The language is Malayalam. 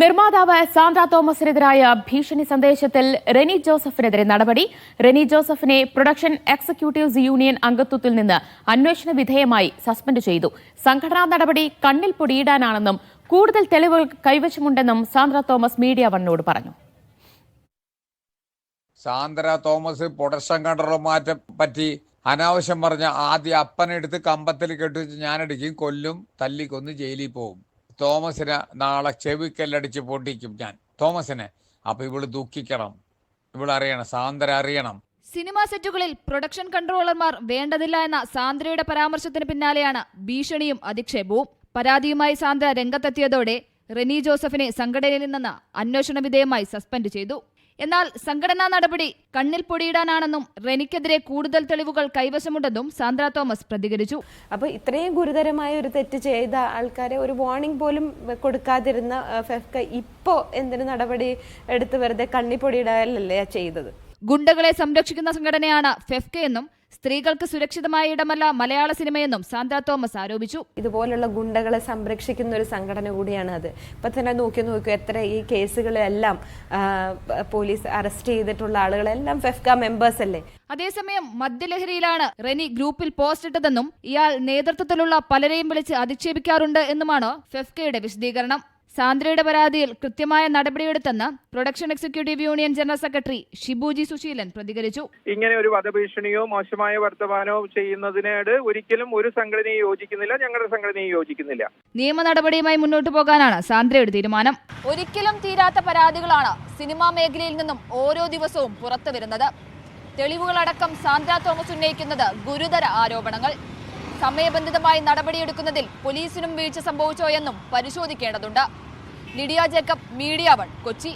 നിർമ്മാതാവ് സാന്ദ്ര തോമസിനെതിരായ ഭീഷണി സന്ദേശത്തിൽ റെനി ജോസഫിനെതിരെ നടപടി. റെനി ജോസഫിനെ പ്രൊഡക്ഷൻ എക്സിക്യൂട്ടീവ്സ് യൂണിയൻ അംഗത്വത്തിൽ നിന്ന് അന്വേഷണ വിധേയമായി സസ്പെൻഡ് ചെയ്തു. സംഘടനാ നടപടി കണ്ണിൽ പൊടിയിടാനാണെന്നും കൂടുതൽ തെളിവുകൾ കൈവശമുണ്ടെന്നും സാന്ദ്ര തോമസ് മീഡിയ വണ്ണോട് പറഞ്ഞു. സാന്ദ്ര തോമസ് പ്രൊഡക്ഷൻ മാറ്റം പറ്റി അനാവശ്യം പറഞ്ഞ ആദ്യ അപ്പനെടുത്ത് കമ്പത്തിൽ കെട്ടിച്ച് ഞാനടിക്കും കൊല്ലും തല്ലിക്കൊന്ന് ജയിലിൽ പോകും. തോമസിനെ നാളെ ചെവിക്കല്ലടിച്ച് പൊട്ടിക്കും ഞാൻ. തോമസിനെ. അപ്പൊ ഇവൾ ദുഃഖിക്കണം. ഇവളറിയണം സാന്ദ്ര അറിയണം. സിനിമാ സെറ്റുകളിൽ പ്രൊഡക്ഷൻ കൺട്രോളർമാർ വേണ്ടതില്ല എന്ന സാന്ദ്രയുടെ പരാമർശത്തിന് പിന്നാലെയാണ് ഭീഷണിയും അധിക്ഷേപവും. പരാതിയുമായി സാന്ദ്ര രംഗത്തെത്തിയതോടെ റെനി ജോസഫിനെ സംഘടനയിൽ നിന്ന് അന്വേഷണ വിധേയമായി സസ്പെൻഡ് ചെയ്തു. എന്നാൽ സംഘടനാ നടപടി കണ്ണിൽ പൊടിയിടാനാണെന്നും റെനിക്കെതിരെ കൂടുതൽ തെളിവുകൾ കൈവശമുണ്ടെന്നും സാന്ദ്ര തോമസ് പ്രതികരിച്ചു. അപ്പൊ ഇത്രയും ഗുരുതരമായ ഒരു തെറ്റ് ചെയ്ത ആൾക്കാരെ ഒരു വാർണിംഗ് പോലും കൊടുക്കാതിരുന്ന ഫെഫ്ക ഇപ്പോ എന്തിനു നടപടി എടുത്ത് വെറുതെ കണ്ണിപ്പൊടിയിടാനല്ലേ ചെയ്തത്? ഗുണ്ടകളെ സംരക്ഷിക്കുന്ന സംഘടനയാണ് ഫെഫ്കെ എന്നും സ്ത്രീകൾക്ക് സുരക്ഷിതമായ ഇടമല്ല മലയാള സിനിമയെന്നും സാന്ത തോമസ് ആരോപിച്ചു. ഇതുപോലുള്ള ഗുണ്ടകളെ സംരക്ഷിക്കുന്ന ഒരു സംഘടന കൂടിയാണ് അത്. ഇപ്പൊ തന്നെ നോക്കി നോക്കൂ എത്ര ഈ കേസുകളെല്ലാം പോലീസ് അറസ്റ്റ് ചെയ്തിട്ടുള്ള ആളുകളെല്ലാം ഫെഫ്ക മെമ്പേഴ്സ് അല്ലേ? അതേസമയം മദ്യലഹരിയിലാണ് റെനി ഗ്രൂപ്പിൽ പോസ്റ്റ് ഇട്ടതെന്നും ഇയാൾ നേതൃത്വത്തിലുള്ള പലരെയും വിളിച്ച് അധിക്ഷേപിക്കാറുണ്ട് എന്നുമാണ് ഫെഫ്കയുടെ വിശദീകരണം. സാന്ദ്രയുടെ പരാതിയിൽ കൃത്യമായ നടപടിയെടുത്തെന്ന് production executive union general secretary Shibu G Suseelan പ്രതികരിച്ചു. ഇങ്ങനെ ഒരു വധഭീഷണിയോ മോശമായ വർത്തമാനോ ചെയ്യുന്നതിനോട് ഒരിക്കലും ഒരു സംഘടനയും യോജിക്കുന്നില്ല ഞങ്ങളുടെ സംഘടനയും യോജിക്കുന്നില്ല. നിയമ നടപടിയുമായി മുന്നോട്ട് പോകാനാണ് സാന്ദ്രയുടെ തീരുമാനം. ഒരിക്കലും തീരാത്ത പരാതികളാണ് സിനിമാ മേഖലയിൽ നിന്നും ഓരോ ദിവസവും പുറത്തു വരുന്നത് തെളിവുകളടക്കം സാന്ദ്ര തോമസ് ഉന്നയിക്കുന്നത് ഗുരുതര ആരോപണങ്ങൾ. സമയബന്ധിതമായി നടപടിയെടുക്കുന്നതിൽ പോലീസിനും വീഴ്ച സംഭവിച്ചോ എന്നും പരിശോധിക്കേണ്ടതുണ്ട്. Lydia Jacob media one Kochi.